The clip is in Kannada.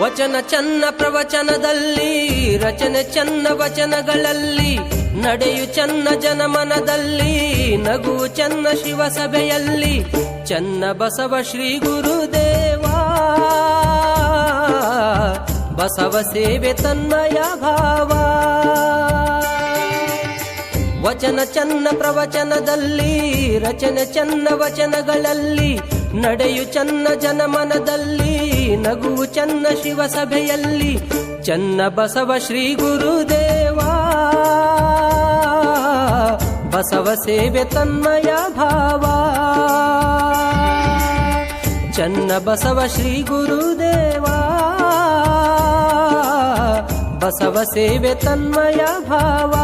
ವಚನ ಚನ್ನ ಪ್ರವಚನದಲ್ಲಿ, ರಚನೆ ಚನ್ನ ವಚನಗಳಲ್ಲಿ, ನಡೆಯು ಚನ್ನ ಜನಮನದಲ್ಲಿ, ನಗು ಚನ್ನ ಶಿವಸಭೆಯಲ್ಲಿ, ಚನ್ನ ಬಸವ ಶ್ರೀ ಗುರುದೇವಾ. ಬಸವ ಸೇವೆ ತನ್ನಯ ಭಾವ. ವಚನ ಚನ್ನ ಪ್ರವಚನದಲ್ಲಿ, ರಚನೆ ಚನ್ನ ವಚನಗಳಲ್ಲಿ, ನಡೆಯು ಚನ್ನ ಜನಮನದಲ್ಲಿ ನಗುವು ಚನ್ನ ಶಿವ ಸಭೆಯಲ್ಲಿ ಚನ್ನ ಬಸವ ಶ್ರೀ ಗುರುದೇವಾ. ಬಸವ ಸೇವೆ ತನ್ಮಯ ಭಾವ. ಚನ್ನ ಬಸವ ಶ್ರೀ ಗುರುದೇವಾ. ಬಸವ ಸೇವೆ ತನ್ಮಯ ಭಾವ.